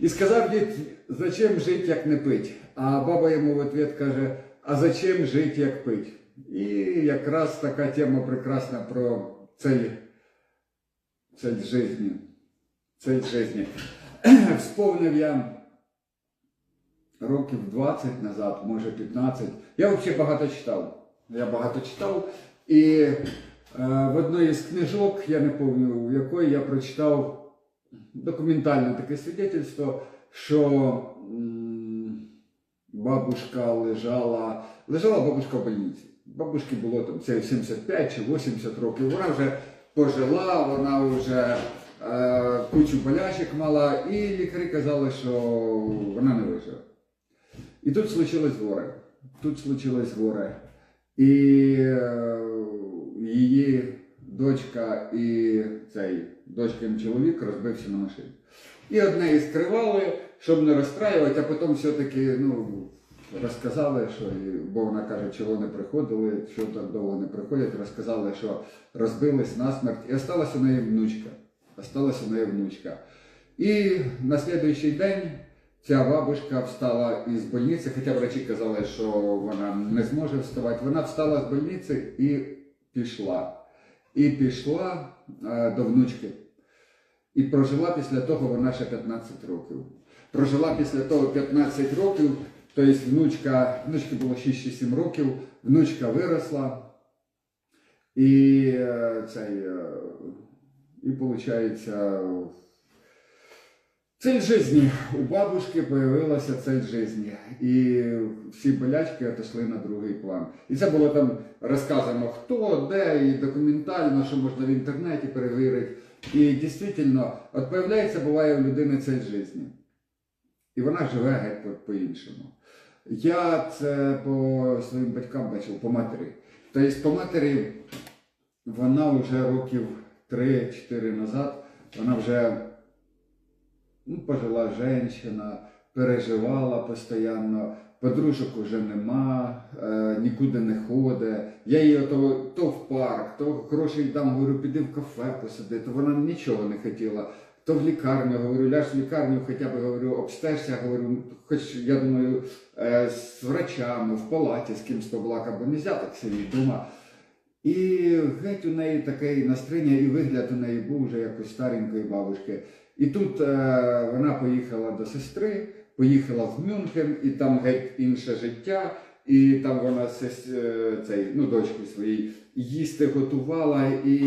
І сказав дід, зачем жити, як не пить? А баба йому в ответ каже, а зачем жити, як пить? І якраз така тема прекрасна про цель, цель жизни. Цель жизни. Вспомнив я років 20 назад, може 15. Я взагалі багато читав. Я багато читав. І е, в одній із книжок, я не пам'ятаю, в якої я прочитав документальне таке свідетельство, що бабушка лежала, лежала бабушка в больниці. Бабушці було там це 75 чи 80 років. Вона вже пожила, вона вже е, кучу болячок мала, і лікарі казали, що вона не виживе. І тут случилось горе. Тут случилось горе. І е, її дочка і цей дочкин чоловік розбився на машині. І одне і скривали, щоб не розстраювати, а потім все-таки ну, розказали, що, бо вона каже, чого не приходили, що так довго не приходять, розказали, що розбились насмерть. І осталась у неї внучка. Осталась у неї внучка. І на слідуючий день ця бабушка встала із больниці, хоча врачі казали, що вона не зможе вставати. Вона встала з больниці і пішла. І пішла е, до внучки. І прожила після того вона ще 15 років. Прожила після того 15 років, тобто внучка, внучки було 6-7 років, внучка виросла. І е, цей, е, і виходить, цель жизни. У бабушки появилася цель жизни. І всі болячки отошли на другий план. І це було там розказано хто, де, і документально, що можна в інтернеті перевірити. І дійсно, от появляється, буває у людини цель жизни. І вона живе геть по- по-іншому. Я це по своїм батькам бачив, по матері. Тобто по матері вона вже років 3-4 назад, вона вже ну, пожила жінка, переживала постійно, подружок уже нема, е, нікуди не ходить. Я її то, то в парк, то грошей дам, говорю, піди в кафе посиди, то вона нічого не хотіла. То в лікарню, говорю, ляж в лікарню, хоча б говорю, обстежся, говорю, хоч я думаю, е, з врачами, в палаті з кимсь побалакав, бо не можна так сидіти вдома. І геть у неї таке настроєння, і вигляд у неї був вже якось старенької бабушки. І тут е, вона поїхала до сестри, поїхала в Мюнхен, і там геть інше життя. І там вона сес- е, цей, ну, дочки своїй їсти готувала і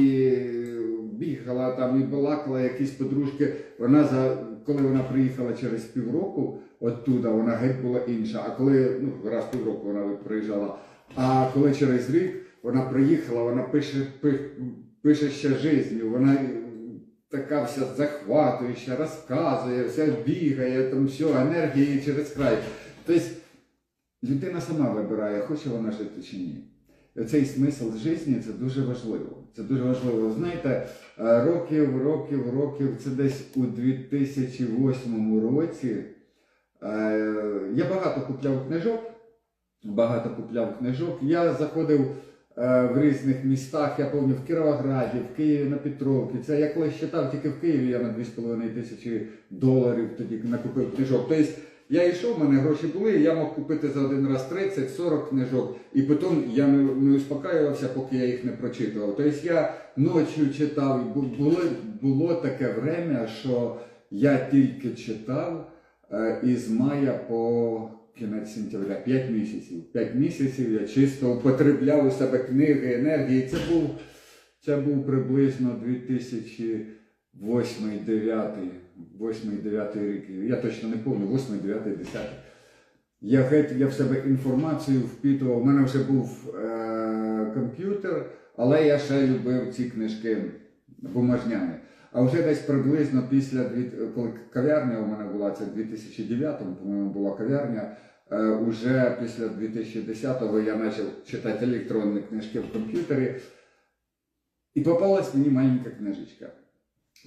бігала там, і балакала якісь подружки. Вона за коли вона приїхала через півроку оттуда, вона геть була інша. А коли ну, раз півроку вона приїжджала, а коли через рік вона приїхала, вона пише, пи- пише ще життю, вона така вся захватуюча, розказує, вся бігає, там все, енергії через край. Тобто людина сама вибирає, хоче вона жити чи ні. Цей смисл життя це дуже важливо. Це дуже важливо. Знаєте, е, років, років, років, це десь у 2008 році. е, Я багато купляв книжок, багато купляв книжок. Я заходив в різних містах, я пам'ятаю, в Кіровограді, в Києві на Петровці. Це я колись читав тільки в Києві, я на 2,5 тисячі доларів тоді накупив книжок. Тобто я йшов, в мене гроші були, я мог купити за один раз 30-40 книжок, і потім я не, не успокаювався, поки я їх не прочитував. Тобто я ночі читав, було, було таке время, що я тільки читав е, із мая по кінець сентября, 5 місяців. 5 місяців я чисто употребляв у себе книги, енергії. Це був, це був приблизно 2008 9 8-9 рік. Я точно не пам'ятаю, 8, 9, 10. Я геть я в себе інформацію впитував. У мене вже був е- комп'ютер, але я ще любив ці книжки бумажняні. А вже десь приблизно після коли кав'ярня у мене була, це в 2009, по-моєму, була кав'ярня. Е, Уже після 2010-го я почав читати електронні книжки в комп'ютері. І попалась мені маленька книжечка.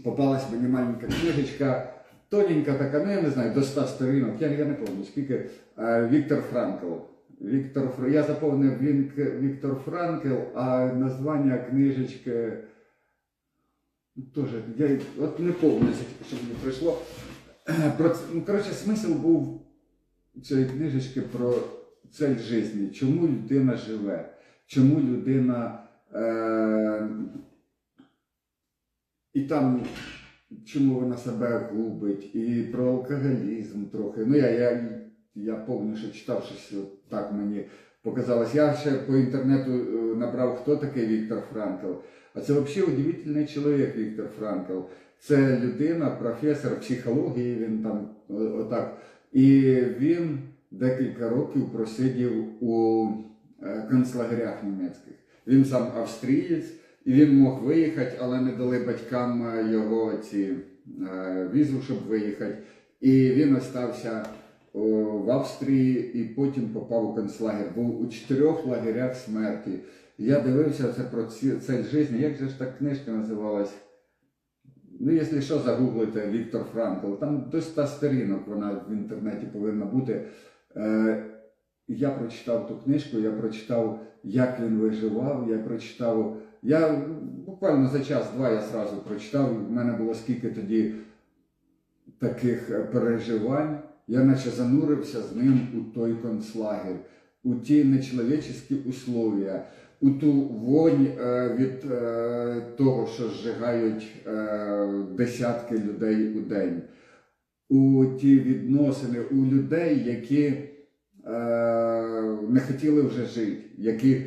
Попалась мені маленька книжечка, тоненька така, ну я не знаю, до 100 сторінок, я, я не пам'ятаю скільки. Е, Віктор Франкл. Віктор, я заповнив Віктор Франкл, а названня книжечки ну, теж, я от не пам'ятаю, щоб мені прийшло. Е, Про ну, коротше, смисл був цієї книжечки про цель життя, чому людина живе, чому людина. Е- і там чому вона себе губить, і про алкоголізм трохи. Ну, я, я, я повністю що читав щось так мені показалось. Я ще по інтернету е, набрав, хто такий Віктор Франкл. А це взагалі удивительний чоловік Віктор Франкл. Це людина, професор психології, він там е, отак. І він декілька років просидів у е, концлагерях німецьких. Він сам австрієць, і він мог виїхати, але не дали батькам е, його ці е, візу, щоб виїхати. І він остався в Австрії і потім попав у концлагер. Був у чотирьох лагерях смерті. Я дивився це про ці, цель життя. Як же ж та книжка називалась? Ну, якщо що, загуглите Віктор Франкл, там до 100 сторінок вона в інтернеті повинна бути. Е, я прочитав ту книжку, я прочитав, як він виживав, я прочитав. Я буквально за час-два я сразу прочитав. У мене було скільки тоді таких е, переживань. Я наче занурився з ним у той концлагер, у ті нечеловічі условия, у ту вонь е, від е, того, що зжигають е, десятки людей у день, у ті відносини у людей, які не хотіли вже жити, які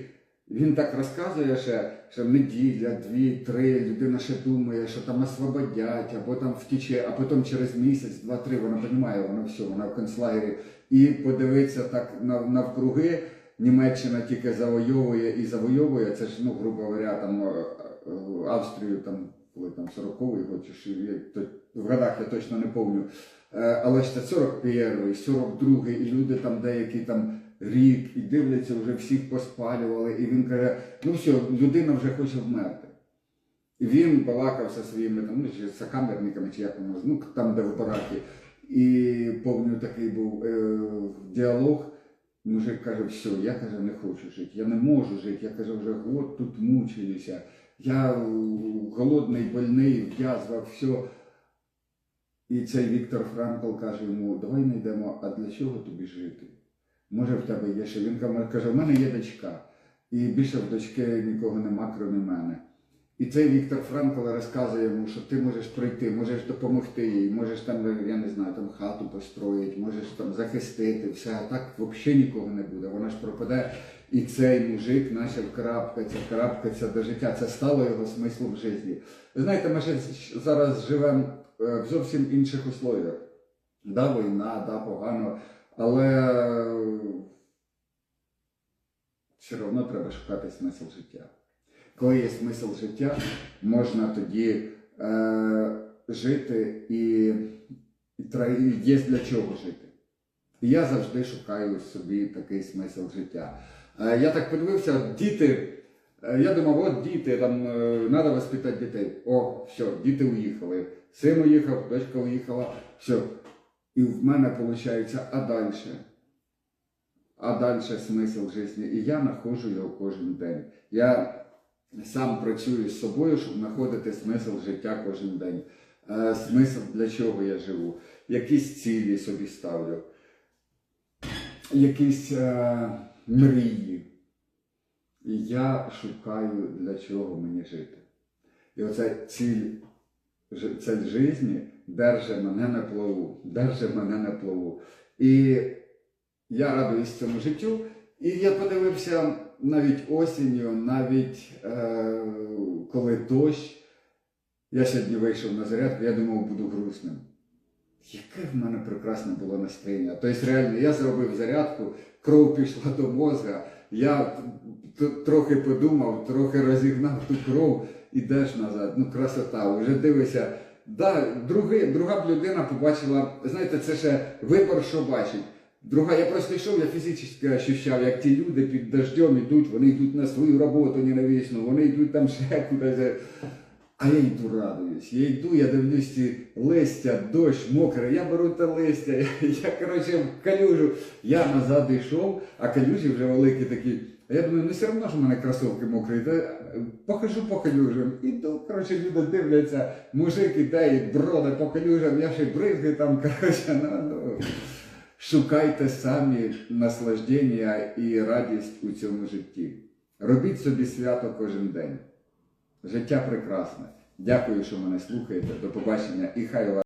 він так розказує, ще, що неділя, дві, три, людина ще думає, що там освободять, або там втіче, а потім через місяць, два-три вона розуміє, вона все, вона в концлагері. І подивитися так нав- навкруги, Німеччина тільки завойовує і завойовує, це ж, ну, грубо говоря, там е, е, Австрію, там, коли там 40-й год, чи то- в годах я точно не пам'ятаю. Е, Але ж це 41-й, 42-й, і люди там деякі там рік, і дивляться, вже всіх поспалювали, і він каже, ну все, людина вже хоче вмерти. І він балакав зі своїми там, ну, чи сокамерниками, чи як воно, ну там, де в баракі. І пам'ятаю, такий був е, діалог. Мужик каже, все, я каже, не хочу жити, я не можу жити, я каже, вже год тут мучаюся. Я голодний, больний, в язвах, все. І цей Віктор Франкл каже йому, давай не йдемо, а для чого тобі жити? Може в тебе є ще. Він каже, в мене є дочка. І більше в дочки нікого нема, крім мене. І цей Віктор Франкл розказує йому, що ти можеш прийти, можеш допомогти їй, можеш там, я не знаю, там хату построїти, можеш там захистити, все, а так взагалі нікого не буде. Вона ж пропаде. І цей мужик почав крапкатися, крапкатися до життя. Це стало його смислом в житті. Знаєте, ми ще зараз живемо е, в зовсім інших условиях. Да, війна, да, погано, але все одно треба шукати смисл життя. Коли є смисл життя, можна тоді е, жити і, і є для чого жити. І я завжди шукаю собі такий смисл життя. Е, я так подивився, діти. е, Я думав, от діти, там треба воспитати дітей. О, все, діти уїхали. Син уїхав, дочка уїхала, все. І в мене виходить, а далі? А далі смисл життя. І я знаходжу його кожен день. Я сам працюю з собою, щоб знаходити смисл життя кожен день. Е, смисл для чого я живу, якісь цілі собі ставлю, якісь е, мрії. І я шукаю, для чого мені жити. І оця ціль, цель житті держить мене на плаву, держить мене на плаву. І я радуюсь цьому життю. І я подивився навіть осінню, навіть е, коли дощ. Я сьогодні вийшов на зарядку, я думав, буду грустним. Яке в мене прекрасне було настроєння. Тобто, реально, я зробив зарядку, кров пішла до мозга, я трохи подумав, трохи розігнав ту кров, ідеш назад. Ну, красота, вже дивишся. Да, друга б людина побачила, знаєте, це ще вибор, що бачить. Друга, я просто йшов, я фізично ощущав, як ті люди під дождем йдуть, вони йдуть на свою роботу ненависну, вони йдуть там ще кудись. А я йду радуюсь. Я йду, я дивлюсь ці листя, дощ, мокре, я беру те листя, я, я коротше в калюжу. Я назад йшов, а калюжі вже великі такі. А я думаю, ну все одно ж у мене кросовки мокрі. Та е, похожу по калюжам. Іду, коротше, люди дивляться, мужик іде і броди по калюжам, я ще бризги там, коротше, ну. Шукайте самі наслаждення і радість у цьому житті. Робіть собі свято кожен день. Життя прекрасне. Дякую, що мене слухаєте. До побачення і хай вас.